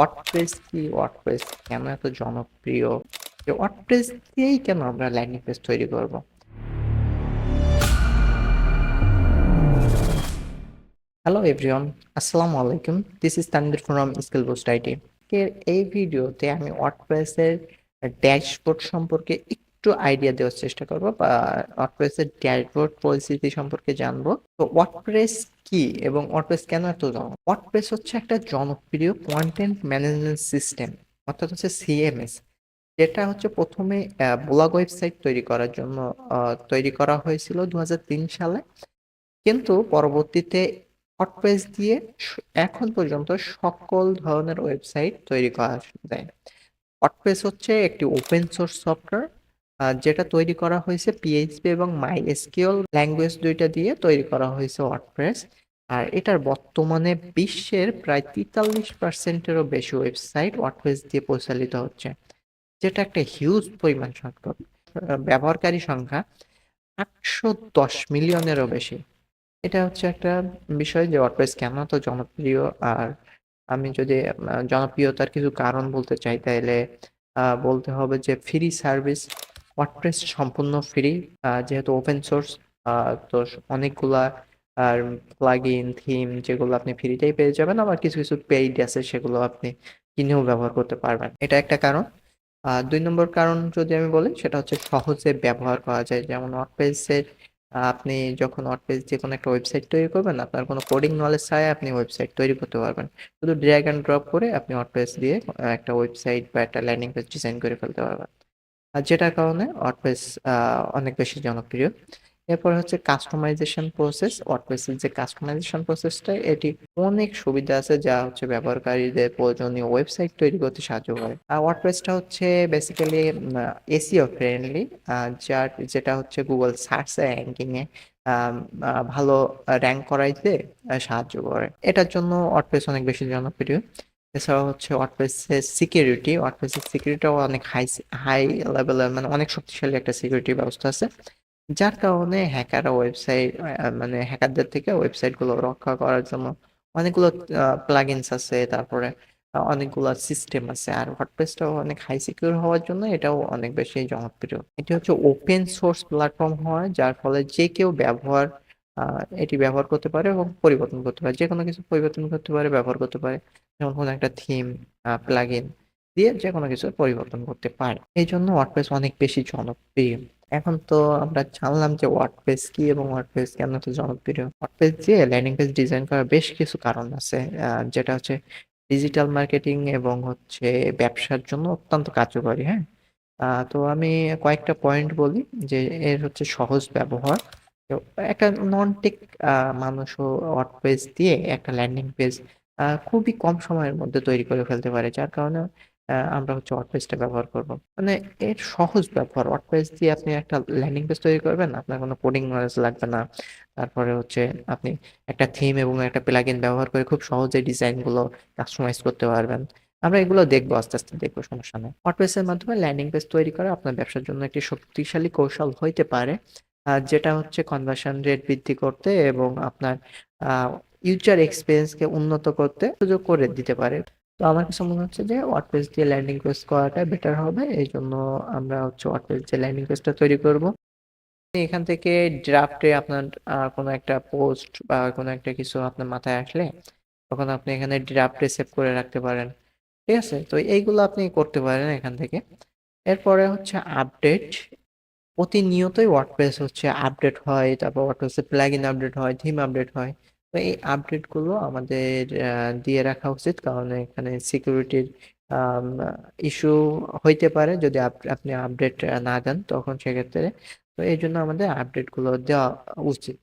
WordPress কি? WordPress কেন এত জনপ্রিয়? যে ওয়ার্ডপ্রেস দিয়েই কেন আমরা ল্যান্ডিং পেজ তৈরি করব? হ্যালো এভরিওয়ান আসসালামু আলাইকুম। This is Tanvir from Skill Boost IT এর এই ভিডিওতে আমি ওয়ার্ডপ্রেসের ড্যাশবোর্ড সম্পর্কে একটু আইডিয়া দেওয়ার চেষ্টা করব, বা ওয়ার্ডপ্রেসের ড্যাশবোর্ড পরিস্থিতি সম্পর্কে জানব। তো ওয়ার্ডপ্রেস কি এবং ওয়ার্ডপ্রেস কেন এত জন ওয়ার্ডপ্রেস হচ্ছে একটা জনপ্রিয় কন্টেন্ট ম্যানেজমেন্ট সিস্টেম অর্থাৎ হচ্ছে সিএমএস যেটা হচ্ছে প্রথমে ব্লগ ওয়েবসাইট তৈরি করার জন্য তৈরি করা হয়েছিল দু হাজার তিন সালে। কিন্তু পরবর্তীতে ওয়ার্ডপ্রেস দিয়ে এখন পর্যন্ত সকল ধরনের ওয়েবসাইট তৈরি করা যায়। ওয়ার্ডপ্রেস হচ্ছে একটি ওপেন সোর্স সফটওয়্যার যেটা তৈরি করা হয়েছে পিএইচপি এবং মাই এসকিউএল ল্যাঙ্গুয়েজ দুইটা দিয়ে তৈরি করা হয়েছে ওয়ার্ডপ্রেস আর এটার বর্তমানে বিশ্বের প্রায় তেতাল্লিশ পার্সেন্টেরও বেশি ওয়েবসাইট ওয়ার্ডপ্রেস দিয়ে পরিচালিত হচ্ছে, যেটা একটা হিউজ পরিমাণ সংখ্যক ব্যবহারকারী সংখ্যা আটশো দশ মিলিয়নেরও বেশি। এটা হচ্ছে একটা বিষয় যে ওয়ার্ডপ্রেস কেন তো জনপ্রিয়? আর আমি যদি জনপ্রিয়তার কিছু কারণ বলতে চাই তাহলে বলতে হবে যে ফ্রি সার্ভিস ওয়ার্ডপ্রেস সম্পূর্ণ ফ্রি যেহেতু ওপেন সোর্স তো অনেকগুলা, আর প্লাগ ইন থিম যেগুলো আপনি ফ্রিতেই পেয়ে যাবেন, আবার কিছু কিছু পেইড আছে সেগুলো আপনি কিনেও ব্যবহার করতে পারবেন। এটা একটা কারণ। দুই নম্বর কারণ যদি আমি বলি, সেটা হচ্ছে সহজে ব্যবহার করা যায়। যেমন ওয়ার্ডপ্রেসের আপনি যখন ওয়ার্ডপ্রেস যে কোনো একটা ওয়েবসাইট তৈরি করবেন, আপনার কোনো কোডিং নলেজ ছাড়াই আপনি ওয়েবসাইট তৈরি করতে পারবেন। শুধু ড্র্যাগ অ্যান্ড ড্রপ করে আপনি ওয়ার্ডপ্রেস দিয়ে একটা ওয়েবসাইট বা একটা ল্যান্ডিং পেজ ডিজাইন করে ফেলতে পারবেন। যেটার কারণে ওয়ার্ডপ্রেস অনেক বেশি জনপ্রিয়। এরপর হচ্ছে কাস্টমাইজেশন প্রসেস ওয়ার্ডপ্রেসের যে কাস্টমাইজেশন প্রসেসটা এটি অনেক সুবিধা আছে যা হচ্ছে ব্যবহারকারীদের প্রয়োজনীয় ওয়েবসাইট তৈরি করতে সাহায্য করে। আর ওয়ার্ডপ্রেসটা হচ্ছে বেসিক্যালি এসিও ফ্রেন্ডলি যার, যেটা হচ্ছে গুগল সার্চ র্যাঙ্কিং এ ভালো র্যাঙ্ক করাইতে সাহায্য করে। এটার জন্য ওয়ার্ডপ্রেস অনেক বেশি জনপ্রিয়। এছাড়াও হচ্ছে ওয়ার্ডপ্রেসের সিকিউরিটি ওয়ার্ডপ্রেসের সিকিউরিটিও অনেক হাই হাই লেভেলের মানে অনেক শক্তিশালী একটা সিকিউরিটি ব্যবস্থা আছে। যার কারণে হ্যাকাররা ওয়েবসাইট মানে হ্যাকারদের থেকে ওয়েবসাইটগুলো রক্ষা করার জন্য অনেকগুলো প্লাগইনস আছে, তারপরে অনেকগুলো সিস্টেম আছে। আর ওয়ার্ডপ্রেসটাও অনেক হাই সিকিউর হওয়ার জন্য এটাও অনেক বেশি জনপ্রিয়। এটি হচ্ছে ওপেন সোর্স প্ল্যাটফর্ম হয়, যার ফলে যে কেউ ব্যবহার এটি ব্যবহার করতে পারে এবং পরিবর্তন করতে পারে। যে কোনো কিছু পরিবর্তন করতে পারে, ব্যবহার করতে পারে। যেমন কোনো একটা থিম প্লাগইন দিয়ে যে কোনো কিছু পরিবর্তন করতে পারে। এই জন্য ওয়ার্ডপ্রেস অনেক বেশি জনপ্রিয়। এখন তো আমরা জানলাম যে ওয়ার্ডপ্রেস কি এবং ওয়ার্ডপ্রেস কেন তো জনপ্রিয়? ওয়ার্ডপ্রেস দিয়ে ল্যান্ডিং পেজ ডিজাইন করার বেশ কিছু কারণ আছে যেটা হচ্ছে ডিজিটাল মার্কেটিং এবং হচ্ছে ব্যবসার জন্য অত্যন্ত কার্যকরী হ্যাঁ? তো আমি কয়েকটা পয়েন্ট বলি যে এর হচ্ছে সহজ ব্যবহার। একটা নন টেক মানুষও ওয়ার্ডপ্রেস দিয়ে একটা ল্যান্ডিং পেজ খুবই কম সময়ের মধ্যে তৈরি করে ফেলতে পারে, যার কারণে আমরা হচ্ছে ওয়ার্ডপ্রেসটা ব্যবহার করব। মানে এর সহজ ব্যবহার ওয়ার্ডপ্রেস দিয়ে আপনি একটা ল্যান্ডিং পেজ তৈরি করবেন, আপনার কোনো কোডিং নলেজ লাগবে না। তারপরে হচ্ছে আপনি একটা থিম এবং একটা প্লাগইন ব্যবহার করে খুব সহজে ডিজাইনগুলো কাস্টমাইজ করতে পারবেন। আমরা এগুলো দেখব, আস্তে আস্তে দেখব, সমস্যা নেই। ওয়ার্ডপ্রেসের মাধ্যমে ল্যান্ডিং পেজ তৈরি করা আপনার ব্যবসার জন্য একটি শক্তিশালী কৌশল হইতে পারে। যেটা হচ্ছে কনভার্সন রেট বৃদ্ধি করতে এবং আপনার ইউজার এক্সপিরিয়েন্সকে উন্নত করতে সুযোগ করে দিতে পারে। তো আমার কাছে মনে হচ্ছে যে ওয়ার্ডপ্রেস দিয়ে ল্যান্ডিং পেজ করাটা বেটার হবে, এই জন্য আমরা হচ্ছে ওয়ার্ডপ্রেস যে ল্যান্ডিং পেজটা তৈরি করব। এখান থেকে ড্রাফটে আপনার কোনো একটা পোস্ট বা কোনো একটা কিছু আপনার মাথায় আসলে তখন আপনি এখানে ড্রাফটে সেভ করে রাখতে পারেন। ঠিক আছে? তো এইগুলো আপনি করতে পারেন এখান থেকে। এরপরে হচ্ছে আপডেট প্রতিনিয়তই ওয়ার্ডপ্রেস হচ্ছে আপডেট হয়, তারপর ওয়ার্ডপ্রেসে প্লাগইন আপডেট হয় থিম আপডেট হয়। তো এই আপডেটগুলো আমাদের দিয়ে রাখা উচিত। কারণ এখানে সিকিউরিটির ইস্যু হইতে পারে যদি আপ- আপনি আপডেট না দেন তখন সেক্ষেত্রে। তো এই জন্য আমাদের আপডেটগুলো দেওয়া উচিত।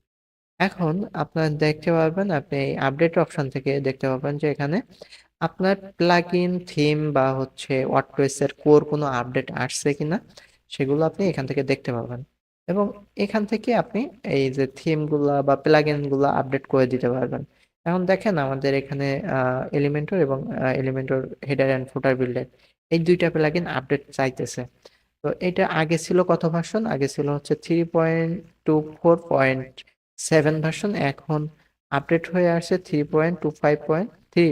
এখন আপনার দেখতে পারবেন, আপনি এই আপডেট অপশন থেকে দেখতে পাবেন যে এখানে আপনার প্লাগ ইন থিম বা হচ্ছে ওয়ার্ডপ্রেসের কোর কোনো আপডেট আসছে কিনা, সেগুলো আপনি এখান থেকে দেখতে পাবেন এবং এখান থেকে আপনি এই যে থিমগুলা বা প্লাগইনগুলো আপডেট করে দিতে পারবেন। এখন দেখেন আমাদের এখানে এলিমেন্টর এবং Elementor header and footer builder এই দুইটা প্লাগইন আপডেট চাইতেছে। তো এটা আগে ছিল কত ভার্সন আগে ছিল হচ্ছে three point two four point seven version এখন আপডেট হয়ে আসছে three point two five point three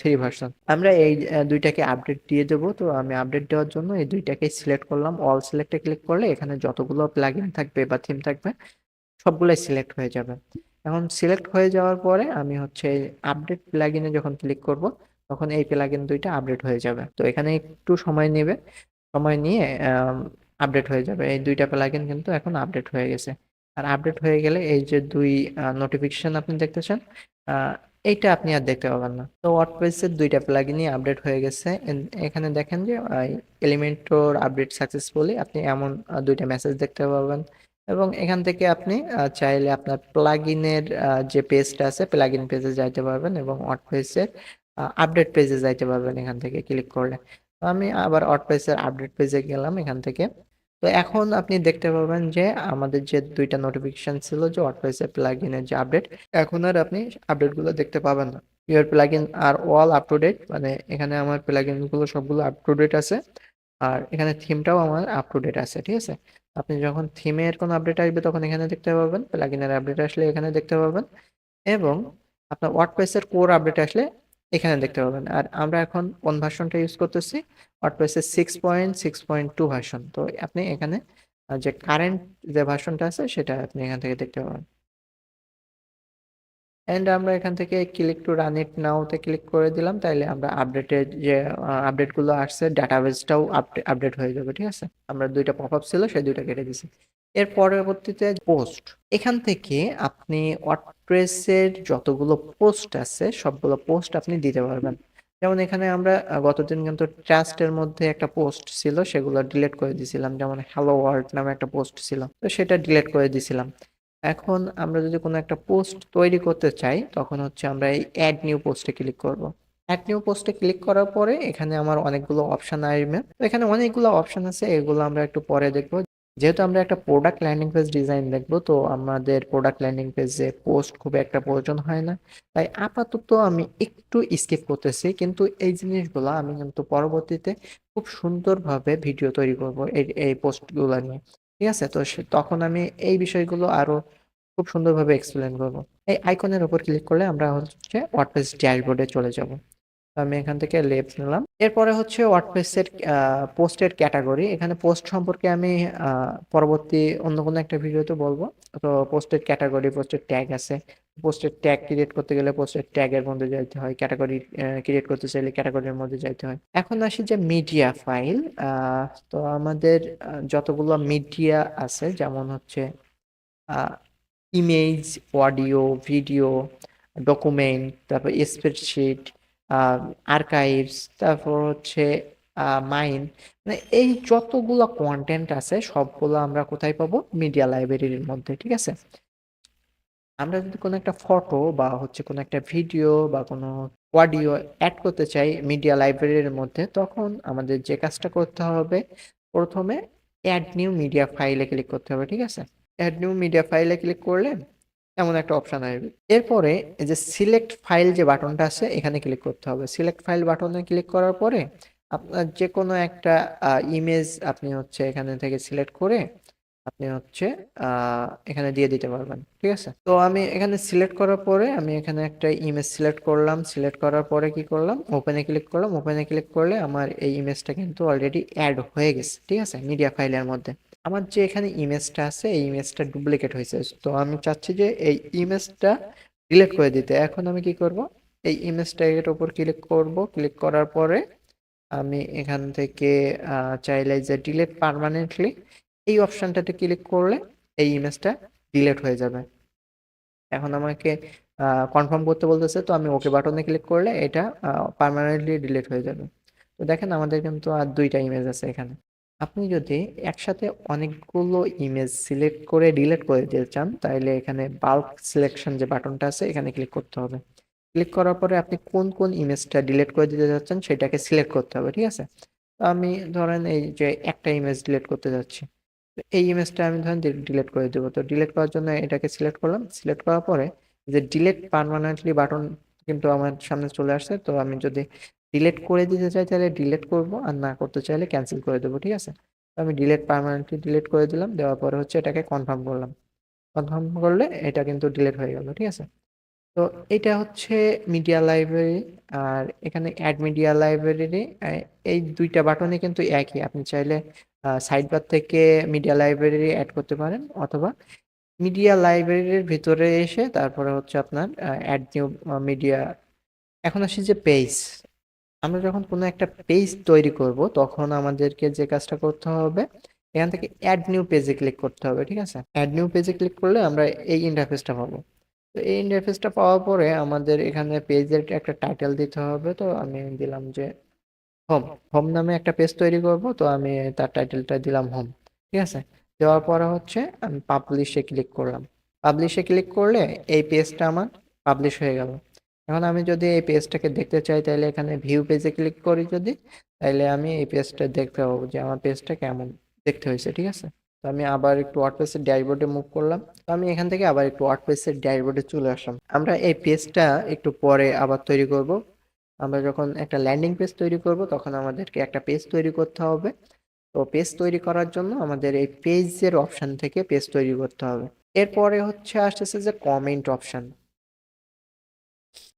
three version আমরা এই দুইটাকে আপডেট দিয়ে দেবো। তো আমি আপডেট দেওয়ার জন্য এই দুইটাকে সিলেক্ট করলাম। অল সিলেক্টে ক্লিক করলে এখানে যতগুলো প্লাগইন থাকবে বা থিম থাকবে, সবগুলাই সিলেক্ট হয়ে যাবে। এখন সিলেক্ট হয়ে যাওয়ার পরে আমি হচ্ছে আপডেট প্লাগইনে যখন ক্লিক করব, তখন এই প্লাগইন দুইটা আপডেট হয়ে যাবে। তো এখানে একটু সময় নেবে। সময় নিয়ে আপডেট হয়ে যাবে। এই দুইটা প্লাগইন কিন্তু এখন আপডেট হয়ে গেছে। আর আপডেট হয়ে গেলে এই যে দুই নোটিফিকেশন আপনি দেখতেছেন এইটা আপনি আর দেখতে পাবেন না। তো ওয়ার্ডপ্রেসের দুইটা প্লাগিনই আপডেট হয়ে গেছে। এখানে দেখেন যে এলিমেন্টর আপডেট সাকসেসফুলি আপনি এমন দুইটা মেসেজ দেখতে পাবেন এবং এখান থেকে আপনি চাইলে আপনার প্লাগিনের যে পেজটা আছে প্লাগিন পেজে যাইতে পারবেন এবং ওয়ার্ডপ্রেসের আপডেট পেজে যাইতে পারবেন এখান থেকে ক্লিক করলে। আমি আবার ওয়ার্ডপ্রেসের আপডেট পেজে গেলাম এখান থেকে। তো এখন আপনি দেখতে পাবেন যে আমাদের যে দুইটা নোটিফিকেশন ছিল যে ওয়ার্ডপ্রেসের প্লাগইনের যে আপডেট এখন আর আপনি আপডেটগুলো দেখতে পাবেন না। Your plugin are all up to date মানে এখানে আমার প্লাগইনগুলো সবগুলো আপ টু ডেট আছে, আর এখানে থিমটাও আমার আপ টু ডেট আছে, ঠিক আছে? আপনি যখন থিমের কোনো আপডেট আসবে তখন এখানে দেখতে পাবেন প্লাগইনের আপডেট আসলে এখানে দেখতে পাবেন, এবং আপনার ওয়ার্ডপ্রেসের কোর আপডেট আসলে এখানে দেখতে পাবেন। আর আমরা এখন কোন ভার্সনটা ইউজ করতেছি? ওয়ার্ডপ্রেসের six point six point two version তো আপনি এখানে যে কারেন্ট যে ভার্সনটা আছে, সেটা আপনি এখান থেকে দেখতে পাবেন। এন্ড আমরা এখান থেকে ক্লিক টু রান ইট নাওতে ক্লিক করে দিলাম, তাইলে আমরা আপডেটের যে আপডেটগুলো আসছে ডাটাবেসটাও আপডেট হয়ে যাবে, ঠিক আছে? আমরা দুইটা পপ আপ ছিল, সেই দুইটা কেটে দিছি। এর পরবর্তীতে পোস্ট এখান থেকে আপনি ওয়ার্ডপ্রেসের যতগুলো পোস্ট আছে, সবগুলো পোস্ট আপনি দিতে পারবেন। যেমন এখানে আমরা গতদিন কিন্তু ট্রাস্টের মধ্যে একটা পোস্ট ছিল, সেগুলো ডিলিট করে দিয়েছিলাম যেমন হ্যালো ওয়ার্ল্ড নামে একটা পোস্ট ছিল, তো সেটা ডিলিট করে দিয়েছিলাম এখন আমরা যদি কোনো একটা পোস্ট তৈরি করতে চাই, তখন হচ্ছে আমরা এই অ্যাড নিউ পোস্টে ক্লিক করব। অ্যাড নিউ পোস্টে ক্লিক করার পরে এখানে আমার অনেকগুলো অপশন আসবে। তো এখানে অনেকগুলো অপশন আছে, এগুলো আমরা একটু পরে দেখব। যেহেতু আমরা একটা প্রোডাক্ট ল্যান্ডিং পেজ ডিজাইন দেখব, তো আমাদের প্রোডাক্ট ল্যান্ডিং পেজে পোস্ট খুব একটা প্রয়োজন হয় না। তাই আপাতত আমি একটু স্কিপ করতেছি, কিন্তু এই জিনিসগুলো আমি কিন্তু পরবর্তীতে খুব সুন্দরভাবে ভিডিও তৈরি করব এই এই পোস্টগুলো নিয়ে। ঠিক আছে? তো তখন আমি এই বিষয়গুলো আরও খুব সুন্দরভাবে এক্সপ্লেন করব। এই আইকনের ওপর ক্লিক করলে আমরা হচ্ছে ওয়ার্ডপ্রেস ড্যাশবোর্ডে চলে যাব। আমি এখান থেকে লেফট নিলাম। এরপরে হচ্ছে ওয়ার্ডপ্রেসের পোস্টের ক্যাটাগরি এখানে পোস্ট সম্পর্কে আমি পরবর্তী অন্য কোনো একটা ভিডিওতে বলব। তো পোস্টের ক্যাটাগরি পোস্টের ট্যাগ আছে। পোস্টের ট্যাগ ক্রিয়েট করতে গেলে পোস্টের ট্যাগের মধ্যে যাইতে হয়। ক্যাটাগরি ক্রিয়েট করতে চাইলে ক্যাটাগরির মধ্যে যাইতে হয়। এখন আসি যে মিডিয়া ফাইল তো আমাদের যতগুলো মিডিয়া আছে, যেমন হচ্ছে ইমেজ অডিও ভিডিও ডকুমেন্ট তারপর স্প্রেডশিট আর্কাইভস তারপর হচ্ছে মাইন মানে এই যতগুলো কন্টেন্ট আছে, সবগুলো আমরা কোথায় পাবো? মিডিয়া লাইব্রেরির মধ্যে, ঠিক আছে? আমরা যদি কোনো একটা ফটো বা হচ্ছে কোনো একটা ভিডিও বা কোনো অডিও অ্যাড করতে চাই মিডিয়া লাইব্রেরির মধ্যে, তখন আমাদের যে কাজটা করতে হবে, প্রথমে অ্যাড নিউ মিডিয়া ফাইলে ক্লিক করতে হবে, ঠিক আছে? অ্যাড নিউ মিডিয়া ফাইলে ক্লিক করলে এমন একটা অপশন আসবে। এরপরে এই যে সিলেক্ট ফাইল যে বাটনটা আছে, এখানে ক্লিক করতে হবে। সিলেক্ট ফাইল বাটনে ক্লিক করার পরে আপনার যে কোনো একটা ইমেজ আপনি হচ্ছে এখানে থেকে সিলেক্ট করে আপনি হচ্ছে এখানে দিয়ে দিতে পারবেন। ঠিক আছে? তো আমি এখানে সিলেক্ট করার পরে আমি এখানে একটা ইমেজ সিলেক্ট করলাম। সিলেক্ট করার পরে কি করলাম? ওপেনে ক্লিক করলাম। ওপেনে ক্লিক করলে আমার এই ইমেজটা কিন্তু অলরেডি অ্যাড হয়ে গেছে। ঠিক আছে? মিডিয়া ফাইলের মধ্যে। আমার যে এখানে ইমেজটা আছে, এই ইমেজটা ডুপ্লিকেট হয়েছে। তো আমি চাচ্ছি যে এই ইমেজটা ডিলেট করে দিতে। এখন আমি কি করব? এই ইমেজটা এর উপর ক্লিক করব। ক্লিক করার পরে আমি এখান থেকে চাইলে যে ডিলেট পার্মানেন্টলি এই অপশানটাতে ক্লিক করলে এই ইমেজটা ডিলেট হয়ে যাবে। এখন আমাকে কনফার্ম করতে বলতেছে, তো আমি ওকে বাটনে ক্লিক করলে এটা পার্মানেন্টলি ডিলেট হয়ে যাবে। তো দেখেন আমাদের কিন্তু আর দুইটা ইমেজ আছে এখানে। আপনি যদি একসাথে অনেকগুলো ইমেজ সিলেক্ট করে ডিলিট করে দিতে চান তাহলে এখানে বাল্ক সিলেকশন যে বাটনটা আছে, এখানে ক্লিক করতে হবে। ক্লিক করার পরে আপনি কোন কোন ইমেজটা ডিলিট করে দিতে যাচ্ছেন সেটাকে সিলেক্ট করতে হবে, ঠিক আছে? আমি ধরেন এই যে একটা ইমেজ ডিলিট করতে যাচ্ছি। এই ইমেজটা আমি ধরেন ডিলিট করে দেবো। তো ডিলিট করার জন্য এটাকে সিলেক্ট করলাম। সিলেক্ট করার পরে যে ডিলেট পার্মানেন্টলি বাটন কিন্তু আমার সামনে চলে আসছে, তো আমি যদি ডিলিট করে দিতে চাই তাহলে ডিলেট করব, আর না করতে চাইলে ক্যান্সেল করে দেবো, ঠিক আছে? আমি ডিলেট পার্মানেন্টলি ডিলেট করে দিলাম, দেওয়ার পরে হচ্ছে এটাকে কনফার্ম করলাম। কনফার্ম করলে এটা কিন্তু ডিলেট হয়ে গেল, ঠিক আছে? তো এটা হচ্ছে মিডিয়া লাইব্রেরি আর এখানে অ্যাড মিডিয়া লাইব্রেরি এই দুইটা বাটনে কিন্তু একই। আপনি চাইলে সাইড বার থেকে মিডিয়া লাইব্রেরি অ্যাড করতে পারেন, অথবা মিডিয়া লাইব্রেরির ভিতরে এসে তারপরে হচ্ছে আপনার অ্যাড নিউ মিডিয়া এখন আসি যে পেজ আমরা যখন কোনো একটা পেজ তৈরি করব, তখন আমাদেরকে যে কাজটা করতে হবে, এখান থেকে অ্যাড নিউ পেজে ক্লিক করতে হবে, ঠিক আছে? অ্যাড নিউ পেজে ক্লিক করলে আমরা এই ইন্টারফেসটা পাবো। তো এই ইন্টারফেসটা পাওয়ার পরে আমাদের এখানে পেজের একটা টাইটেল দিতে হবে, তো আমি দিলাম যে হোম হোম নামে একটা পেজ তৈরি করব, তো আমি তার টাইটেলটা দিলাম হোম ঠিক আছে? দেওয়ার পরে হচ্ছে আমি পাবলিশে ক্লিক করলাম। পাবলিশে ক্লিক করলে এই পেজটা আমার পাবলিশ হয়ে গেল। এখন আমি যদি এই পেজটাকে দেখতে চাই, তাহলে এখানে ভিউ পেজে ক্লিক করি যদি, তাহলে আমি এই পেজটা দেখতে পাবো যে আমার পেজটা কেমন দেখতে হয়েছে, ঠিক আছে? তো আমি আবার একটু ওয়ার্ডপ্রেসের ড্যাশবোর্ডে মুভ করলাম। তো আমি এখান থেকে আবার একটু ওয়ার্ডপ্রেসের ড্যাশবোর্ডে চলে আসলাম। আমরা এই পেজটা একটু পরে আবার তৈরি করব। আমরা যখন একটা ল্যান্ডিং পেজ তৈরি করব, তখন আমাদেরকে একটা পেজ তৈরি করতে হবে। তো পেজ তৈরি করার জন্য আমাদের এই পেজের অপশান থেকে পেজ তৈরি করতে হবে। এরপরে হচ্ছে আসতেছে যে কমেন্ট অপশন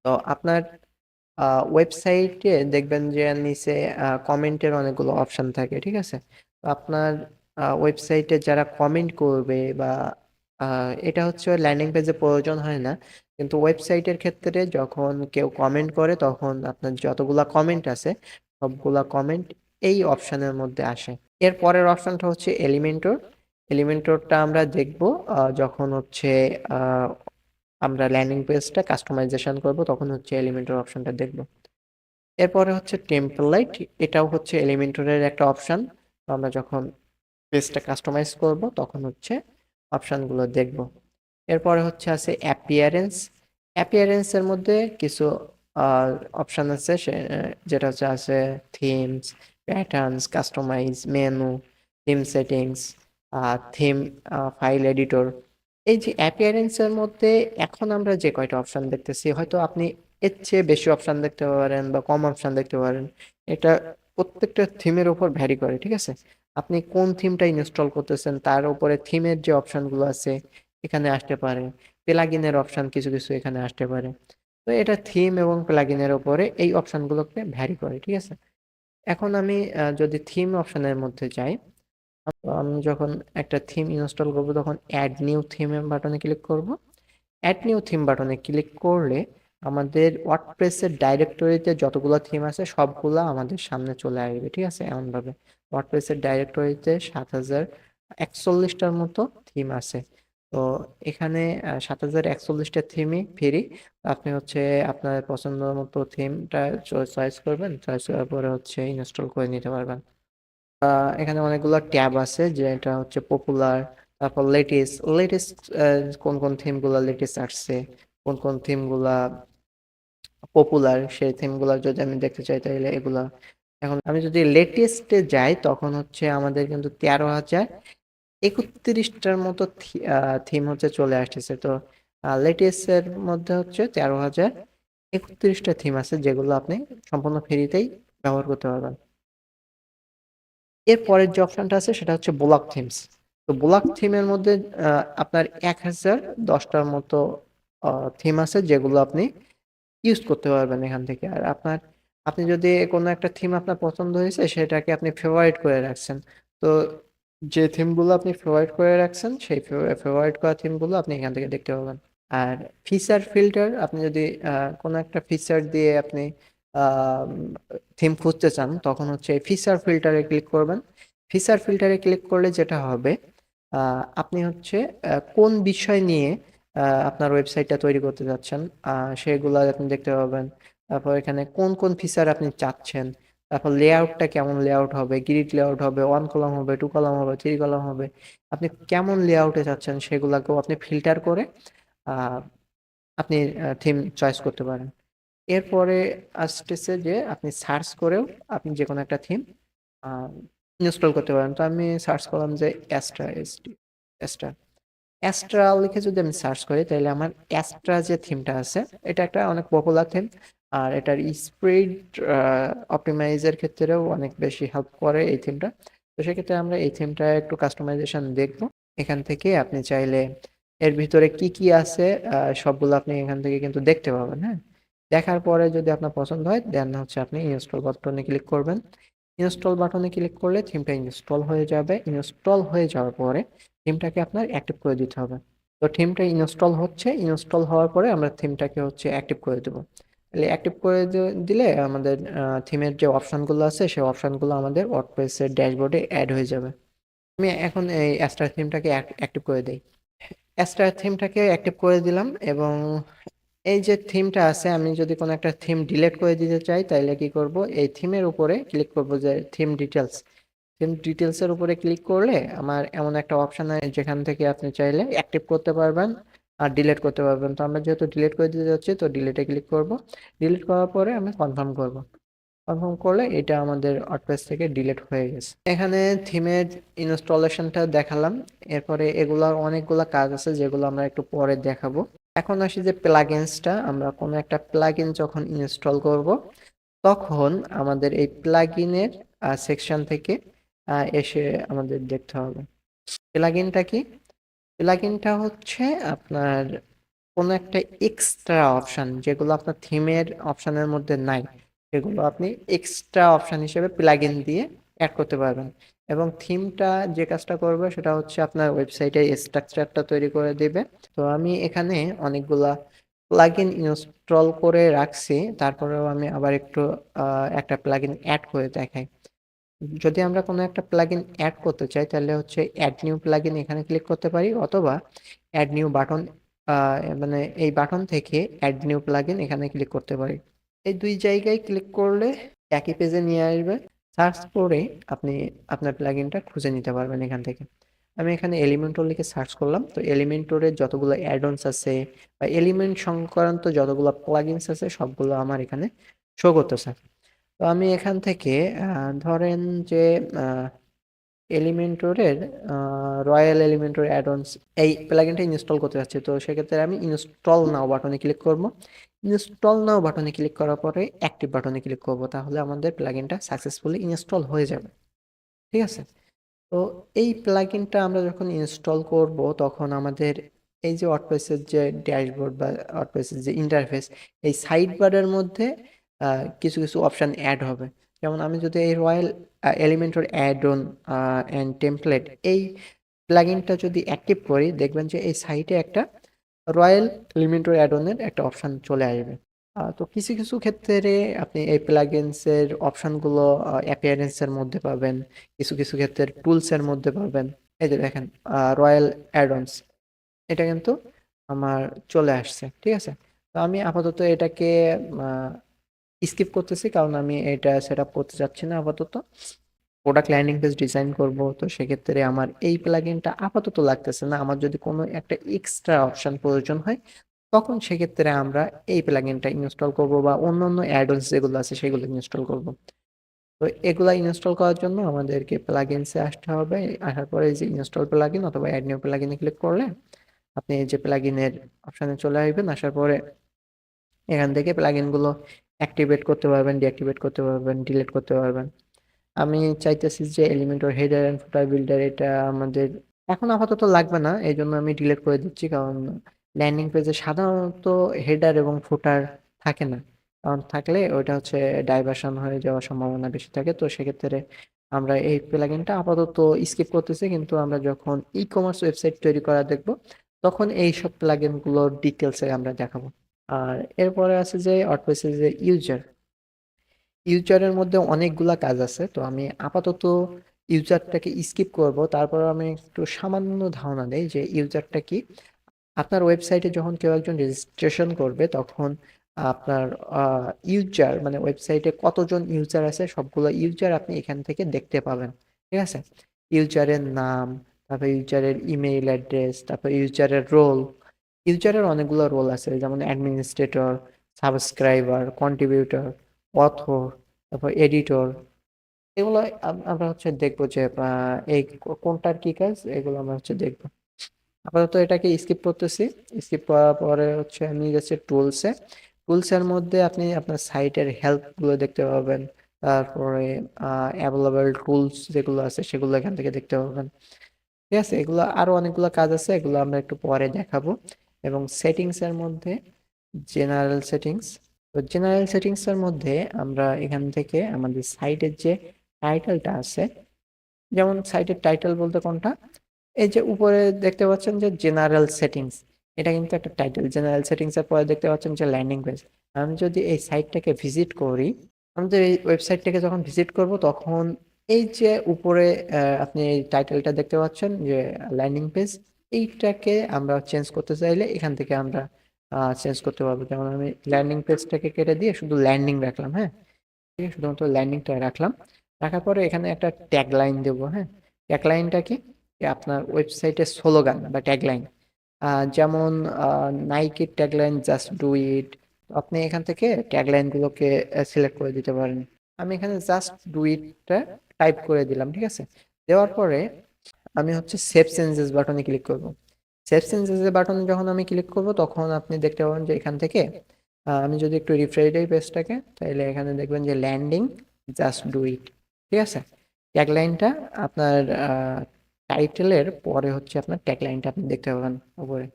তো আপনার ওয়েবসাইটে দেখবেন যে নিচে কমেন্টের অনেকগুলো অপশন থাকে, ঠিক আছে? আপনার ওয়েবসাইটে যারা কমেন্ট করবে বা এটা হচ্ছে ল্যান্ডিং পেজে প্রয়োজন হয় না। কিন্তু ওয়েবসাইটের ক্ষেত্রে যখন কেউ কমেন্ট করে, তখন আপনার যতগুলা কমেন্ট আছে, সবগুলা কমেন্ট এই অপশনের মধ্যে আসে। এর পরের অপশনটা হচ্ছে এলিমেন্টর এলিমেন্টরটা আমরা দেখব যখন হচ্ছে আমরা ল্যান্ডিং পেজটা কাস্টমাইজেশন করব, তখন হচ্ছে এলিমেন্টর অপশনটা দেখব। এরপরে হচ্ছে টেম্পলাইট এটাও হচ্ছে এলিমেন্টরের একটা অপশন আমরা যখন পেজটা কাস্টমাইজ করব, তখন হচ্ছে অপশানগুলো দেখব। এরপরে হচ্ছে আছে অ্যাপিয়ারেন্স অ্যাপিয়ারেন্সের মধ্যে কিছু অপশান আছে যেটা হচ্ছে আছে themes patterns customize menu theme settings theme file editor এই যে অ্যাপিয়ারেন্সের মধ্যে এখন আমরা যে কয়টা অপশান দেখতেছি, হয়তো আপনি এর চেয়ে বেশি অপশান দেখতে পারেন বা কম অপশান দেখতে পারেন। এটা প্রত্যেকটা থিমের উপর ভ্যারি করে, ঠিক আছে? আপনি কোন থিমটা ইনস্টল করতেছেন, তার উপরে থিমের যে অপশানগুলো আছে, এখানে আসতে পারে। প্লাগিনের অপশান কিছু কিছু এখানে আসতে পারে। তো এটা থিম এবং প্লাগিনের উপরে এই অপশানগুলোকে ভ্যারি করে, ঠিক আছে? এখন আমি যদি থিম অপশানের মধ্যে যাই আমি, যখন একটা থিম ইনস্টল করব, তখন অ্যাড নিউ থিম বাটনে ক্লিক করব। অ্যাড নিউ থিম বাটনে ক্লিক করলে আমাদের ওয়ার্ডপ্রেসের ডাইরেক্টরিতে যতগুলো থিম আছে, সবগুলো আমাদের সামনে চলে আসবে, ঠিক আছে? এমনভাবে। ওয়ার্ডপ্রেসের ডাইরেক্টরিতে সাত হাজার একচল্লিশটার মতো থিম আছে। তো এখানে সাত হাজার একচল্লিশটা থিমই ফ্রি আপনি হচ্ছে আপনার পছন্দ মতো থিমটা চয়েস করবেন চয়েস করার পরে হচ্ছে ইনস্টল করে নিতে পারবেন। এখানে অনেকগুলো ট্যাব আছে যেটা হচ্ছে পপুলার তারপর লেটেস্ট লেটেস্ট কোন কোন থিমগুলো লেটেস্ট আসছে, কোন কোন থিমগুলা পপুলার সেই থিমগুলো যদি আমি দেখতে চাই তাহলে এগুলা। এখন আমি যদি লেটেস্টে যাই, তখন হচ্ছে আমাদের কিন্তু তেরো হাজার একত্রিশটার মতো থিম হচ্ছে চলে আসতেছে। তো লেটেস্টের মধ্যে হচ্ছে তেরো হাজার একত্রিশটা থিম আছে যেগুলো আপনি সম্পূর্ণ ফ্রিতেই ব্যবহার করতে পারবেন। এর পরের যে অপশনটা আছে সেটা হচ্ছে ব্লক থিমস তো ব্লক থিমের মধ্যে আপনার এক হাজার দশটার মতো থিম আছে যেগুলো আপনি ইউজ করতে পারবেন এখান থেকে। আর আপনার, আপনি যদি কোনো একটা থিম আপনার পছন্দ হয়েছে, সেটাকে আপনি ফেভারিট করে রাখছেন। তো যে থিমগুলো আপনি ফেভারিট করে রাখছেন, সেই ফেভারিট করা থিমগুলো আপনি এখান থেকে দেখতে পাবেন। আর ফিচার ফিল্টার আপনি যদি কোনো একটা ফিচার দিয়ে আপনি থিম খুঁজতে চান, তখন হচ্ছে ফিচার ফিল্টারে ক্লিক করবেন। ফিচার ফিল্টারে ক্লিক করলে যেটা হবে আপনি হচ্ছে কোন বিষয় নিয়ে আপনার ওয়েবসাইটটা তৈরি করতে যাচ্ছেন সেগুলো আপনি দেখতে পাবেন। তারপর এখানে কোন কোন ফিচার আপনি চাচ্ছেন, তারপর লেআউটটা কেমন লেআউট হবে গ্রিড লেআউট হবে ওয়ান কলাম হবে টু কলাম হবে থ্রি কলাম হবে, আপনি কেমন লেআউটে চাচ্ছেন সেগুলোকেও আপনি ফিল্টার করে আপনি থিম চয়েস করতে পারেন। এরপরে আসতেছে যে আপনি সার্চ করেও আপনি যে কোনো একটা থিম ইনস্টল করতে পারেন। তো আমি সার্চ করলাম যে অ্যাস্ট্রা এসটি অ্যাস্ট্রা অ্যাস্ট্রা লিখে যদি আমি সার্চ করি, তাহলে আমার অ্যাস্ট্রা যে থিমটা আছে, এটা একটা অনেক পপুলার থিম। আর এটার স্প্রিড অপটিমাইজের ক্ষেত্রেও অনেক বেশি হেল্প করে এই থিমটা। তো সেক্ষেত্রে আমরা এই থিমটা একটু কাস্টমাইজেশন দেখব। এখান থেকে আপনি চাইলে এর ভিতরে কি কি আছে সবগুলো আপনি এখান থেকে কিন্তু দেখতে পাবেন হ্যাঁ? দেখার পরে যদি আপনার পছন্দ হয় দেন হচ্ছে আপনি ইনস্টল বাটনে ক্লিক করবেন। ইনস্টল বাটনে ক্লিক করলে থিমটা ইনস্টল হয়ে যাবে। ইনস্টল হয়ে যাওয়ার পরে থিমটাকে আপনার অ্যাক্টিভ করে দিতে হবে। তো থিমটা ইনস্টল হচ্ছে ইনস্টল হওয়ার পরে আমরা থিমটাকে হচ্ছে অ্যাক্টিভ করে দেবো। তাহলে অ্যাক্টিভ করে দিলে আমাদের থিমের যে অপশনগুলো আছে, সেই অপশনগুলো আমাদের ওয়ার্ডপ্রেসের ড্যাশবোর্ডে অ্যাড হয়ে যাবে। আমি এখন এই অ্যাস্টার থিমটাকে অ্যাক্টিভ করে দিই। অ্যাস্টার থিমটাকে অ্যাক্টিভ করে দিলাম এবং এই যে থিমটা আছে, আমি যদি কোনো একটা থিম ডিলিট করে দিতে চাই তাহলে কি করব? এই থিমের উপরে ক্লিক করব যে থিম ডিটেলস থিম ডিটেলসের উপরে ক্লিক করলে আমার এমন একটা অপশন আছে যেখান থেকে আপনি চাইলে অ্যাক্টিভ করতে পারবেন আর ডিলিট করতে পারবেন। তো আমরা যেহেতু ডিলিট করে দিতে যাচ্ছি, তো ডিলেটে ক্লিক করব। ডিলিট করার পরে আমি কনফার্ম করব। কনফার্ম করলে এটা আমাদের ওয়ার্ডপ্রেস থেকে ডিলেট হয়ে গেছে। এখানে থিমের ইনস্টলেশনটা দেখালাম। এরপরে এগুলার অনেকগুলো কাজ আছে, যেগুলো আমরা একটু পরে দেখাবো। এখন আসি যে প্লাগইনসটা আমরা কোনো একটা প্লাগিন যখন ইনস্টল করব, তখন আমাদের এই প্লাগিনের সেকশন থেকে এসে আমাদের দেখতে হবে। প্লাগিনটা কি? প্লাগিনটা হচ্ছে আপনার কোনো একটা এক্সট্রা অপশন যেগুলো আপনার থিমের অপশানের মধ্যে নাই, সেগুলো আপনি এক্সট্রা অপশন হিসেবে প্লাগইন দিয়ে অ্যাড করতে পারবেন। এবং থিমটা যে কাজটা করবে সেটা হচ্ছে আপনার ওয়েবসাইটে স্ট্রাকচারটা তৈরি করে দেবে। তো আমি এখানে অনেকগুলা প্লাগইন ইনস্টল করে রাখছি, তারপরেও আমি আবার একটু একটা প্লাগইন অ্যাড করে দেখাই। যদি আমরা কোনো একটা প্লাগইন অ্যাড করতে চাই, তাহলে হচ্ছে অ্যাড নিউ প্লাগইন এখানে ক্লিক করতে পারি, অথবা অ্যাড নিউ বাটন মানে এই বাটন থেকে অ্যাড নিউ প্লাগইন এখানে ক্লিক করতে পারি। এই দুই জায়গায় ক্লিক করলে একই পেজে নিয়ে আসবে। সার্চ করে আপনি আপনার প্লাগইনটা খুঁজে নিতে পারবেন এখান থেকে। আমি এখানে এলিমেন্টর লিখে সার্চ করলাম। তো এলিমেন্টরের যতগুলো অ্যাডনস আছে বা এলিমেন্ট সংক্রান্ত যতগুলো প্লাগইনস আছে, সবগুলো আমার এখানে শো করতেছে। তো আমি এখান থেকে ধরেন যে এলিমেন্টরের রয়্যাল এলিমেন্টর অ্যাডঅনস এই প্লাগইনটা ইনস্টল করতে যাচ্ছি। তো সেক্ষেত্রে আমি ইনস্টল নাও বাটনে ক্লিক করব। ইনস্টল নাও বাটনে ক্লিক করার পরে অ্যাক্টিভ বাটনে ক্লিক করব, তাহলে আমাদের প্লাগইনটা সাকসেসফুলি ইনস্টল হয়ে যাবে। ঠিক আছে? তো এই প্লাগইনটা আমরা যখন ইনস্টল করব, তখন আমাদের এই যে ওয়ার্ডপ্রেসের যে ড্যাশবোর্ড বা ওয়ার্ডপ্রেসের যে ইন্টারফেস এই সাইড বারের মধ্যে কিছু কিছু অপশান অ্যাড হবে। যেমন আমি যদি এই Royal Elementor add on and template এই প্লাগইনটা যদি অ্যাক্টিভ করি, দেখবেন যে এই সাইটে একটা রয়্যাল এলিমেন্টর অ্যাড অনের একটা অপশন চলে আসবে। তো কিছু কিছু ক্ষেত্রে আপনি এই প্লাগইনসের অপশানগুলো অ্যাপিয়ারেন্সের মধ্যে পাবেন, কিছু কিছু ক্ষেত্রে টুলসের মধ্যে পাবেন। এই যে দেখেন রয়্যাল অ্যাডন্স এটা কিন্তু আমার চলে আসছে, ঠিক আছে? তো আমি আপাতত এটাকে স্কিপ করতেছি, কারণ আমি এটা সেট করতে চাচ্ছি না আপাতত। প্রোডাক্ট ল্যান্ডিং পেজ ডিজাইন করব, তো সেক্ষেত্রে আমার এই প্লাগইনটা আপাতত লাগতেছে না। আমার যদি কোনো একটা এক্সট্রা অপশন প্রয়োজন হয়, তখন সেক্ষেত্রে আমরা এই প্লাগইনটা ইনস্টল করব বা অন্যান্য অ্যাডন্স যেগুলো আছে সেগুলো ইনস্টল করব। তো এগুলা ইনস্টল করার জন্য আমাদেরকে প্লাগইনসে আসতে হবে। আসার পরে যে ইনস্টল প্লাগইন অথবা অ্যাড নিউ প্লাগইনে ক্লিক করলে আপনি যে প্লাগইনের অপশনে চলে আসবেন। আসার পরে এখান থেকে প্লাগইনগুলো অ্যাক্টিভেট করতে পারবেন ডিঅ্যাক্টিভেট করতে পারবেন ডিলিট করতে পারবেন। আমি চাইতেছি যে Elementor header and footer builder এটা আমাদের এখন আপাতত লাগবে না এই জন্য আমি ডিলিট করে দিচ্ছি, কারণ ল্যান্ডিং পেজে সাধারণত হেডার এবং ফুটার থাকে না। কারণ থাকলে ওইটা হচ্ছে ডাইভার্সন হয়ে যাওয়ার সম্ভাবনা বেশি থাকে, তো সেক্ষেত্রে আমরা এই প্লাগইনটা আপাতত স্কিপ করতেছি, কিন্তু আমরা যখন ই কমার্স ওয়েবসাইট তৈরি করা দেখব, তখন এই সব প্লাগইনগুলোর ডিটেলসে আমরা দেখাবো। আর এরপরে আছে যে ওয়ার্ডপ্রেসের যে ইউজার ইউজারের মধ্যে অনেকগুলা কাজ আছে, তো আমি আপাতত ইউজারটাকে স্কিপ করব। তারপর আমি একটু সামান্য ধারণা দেই যে ইউজারটা কি। আপনার ওয়েবসাইটে যখন কেউ একজন রেজিস্ট্রেশন করবে, তখন আপনার ইউজার মানে ওয়েবসাইটে কতজন ইউজার আছে, সবগুলো ইউজার আপনি এখান থেকে দেখতে পাবেন। ঠিক আছে? ইউজারের নাম, তারপর ইউজারের ইমেইল অ্যাড্রেস তারপর ইউজারের রোল ইউজারের অনেকগুলো রোল আছে, যেমন অ্যাডমিনিস্ট্রেটর সাবস্ক্রাইবার কন্ট্রিবিউটর অথর তারপর এডিটর এগুলো আমরা হচ্ছে দেখব যে এই কোনটার কি কাজ, এগুলো আমরা হচ্ছে দেখব। আপাতত এটাকে স্কিপ করতেছি। স্কিপ করার পরে হচ্ছে আমি যাচ্ছি টুলসে টুলসের মধ্যে আপনি আপনার সাইটের হেল্পগুলো দেখতে পাবেন। তারপরে অ্যাভেলেবল টুলস যেগুলো আছে, সেগুলো এখান থেকে দেখতে পাবেন। ঠিক আছে? এগুলো আরও অনেকগুলো কাজ আছে, এগুলো আমরা একটু পরে দেখাবো। এবং সেটিংসের মধ্যে জেনারেল সেটিংস তো জেনারেল সেটিংস এর মধ্যে আমরা এখান থেকে আমাদের সাইটের যে টাইটেলটা আছে, যেমন সাইটের টাইটেল বলতে কোনটা? এই যে উপরে দেখতে পাচ্ছেন যে জেনারেল সেটিংস এটা কিন্তু একটা টাইটেল জেনারেল সেটিংস এর পরে দেখতে পাচ্ছেন যে ল্যান্ডিং পেজ আমি যদি এই সাইটটাকে ভিজিট করি, আমি তো এই ওয়েবসাইটটাকে যখন ভিজিট করব, তখন এই যে উপরে আপনি এই টাইটেলটা দেখতে পাচ্ছেন যে ল্যান্ডিং পেজ এইটাকে আমরা চেঞ্জ করতে চাইলে এখান থেকে আমরা চেঞ্জ করতে পারব। যেমন আমি ল্যান্ডিং পেজটাকে কেটে দিয়ে শুধু ল্যান্ডিং রাখলাম হ্যাঁ? ঠিক আছে, শুধুমাত্র ল্যান্ডিংটা রাখলাম। রাখার পরে এখানে একটা ট্যাগ লাইন দেবো হ্যাঁ? ট্যাগ লাইনটা কি? আপনার ওয়েবসাইটের স্লোগান বা ট্যাগ লাইন যেমন নাইকির tag line just do it আপনি এখান থেকে ট্যাগ লাইনগুলোকে সিলেক্ট করে দিতে পারেন। আমি এখানে জাস্ট ডু ইটটা টাইপ করে দিলাম, ঠিক আছে? দেওয়ার পরে আমি হচ্ছে সেভ চেঞ্জেস বাটনে ক্লিক করব। সেভ চেঞ্জেস বাটনে যখন আমি ক্লিক করব, তখন আপনি দেখতে পাবেন যে এখান থেকে আমি যদি একটু রিফ্রেশ দিই পেজটাকে তাহলে এখানে দেখবেন যে ল্যান্ডিং জাস্ট ডু ইট ঠিক আছে? ট্যাগলাইনটা আপনার টাইটেলের পরে হচ্ছে আপনার ট্যাগলাইনটা আপনি দেখতে পাবেন উপরে।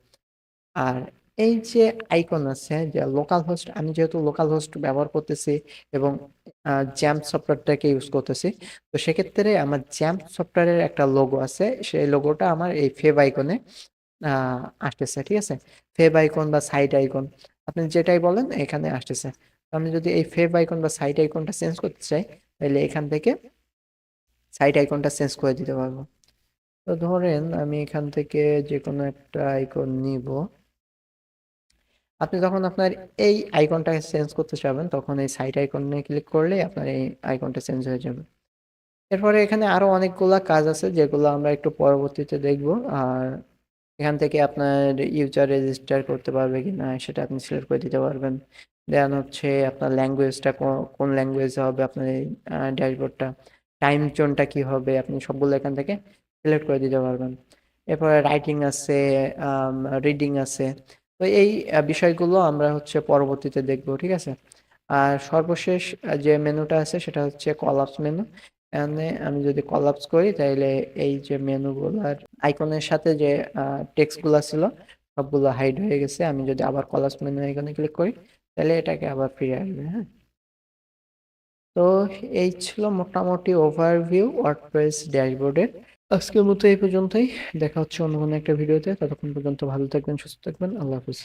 আর এই যে আইকন আছে, যে লোকাল হোস্ট আমি যেহেতু লোকাল হোস্ট ব্যবহার করতেছি এবং জ্যাম্প সফটওয়্যারটাকে ইউজ করতেছি, তো সেক্ষেত্রে আমার জ্যাম্প সফটওয়্যারের একটা লোগো আছে, সেই লোগোটা আমার এই ফেভ আইকনে আসতেছে, ঠিক আছে? ফেভ আইকন বা সাইড আইকন আপনি যেটাই বলেন এখানে আসতেছে। আমি যদি এই ফেভ আইকন বা সাইড আইকনটা চেঞ্জ করতে চাই, তাহলে এখান থেকে সাইড আইকনটা চেঞ্জ করে দিতে পারব। তো ধরেন আমি এখান থেকে যে কোনো একটা আইকন নিব। আপনি যখন আপনার এই আইকনটাকে চেঞ্জ করতে চাবেন তখন এই সাইড আইকনে ক্লিক করলে আপনার এই আইকনটা চেঞ্জ হয়ে যাবে। এরপরে এখানে আরও অনেকগুলা কাজ আছে, যেগুলো আমরা একটু পরবর্তীতে দেখব। আর এখান থেকে আপনার ইউজার রেজিস্টার করতে পারবে কি না সেটা আপনি সিলেক্ট করে দিতে পারবেন। দেন হচ্ছে আপনার ল্যাঙ্গুয়েজটা কোন ল্যাঙ্গুয়েজে হবে আপনার ড্যাশবোর্ডটা টাইম জোনটা কি হবে, আপনি সবগুলো এখান থেকে সিলেক্ট করে দিতে পারবেন। এরপরে রাইটিং আছে রিডিং আছে। তো এই বিষয়গুলো আমরা হচ্ছে পরবর্তীতে দেখব, ঠিক আছে? আর সর্বশেষ যে মেনুটা আছে সেটা হচ্ছে কলাপস মেনু এখানে আমি যদি কলাপস করি তাহলে এই যে মেনুগুলার আইকনের সাথে যে টেক্সটগুলো ছিল, সবগুলো হাইড হয়ে গেছে। আমি যদি আবার কলাপস মেনু এখানে ক্লিক করি তাহলে এটাকে আবার ফিরে আসবে হ্যাঁ? তো এই ছিল মোটামুটি ওভারভিউ ওয়ার্ডপ্রেস ড্যাশবোর্ডের আজকের মতো এই পর্যন্তই। দেখা হচ্ছে অন্য কোনো একটা ভিডিওতে ততক্ষণ পর্যন্ত ভালো থাকবেন, সুস্থ থাকবেন। আল্লাহ হাফিজ।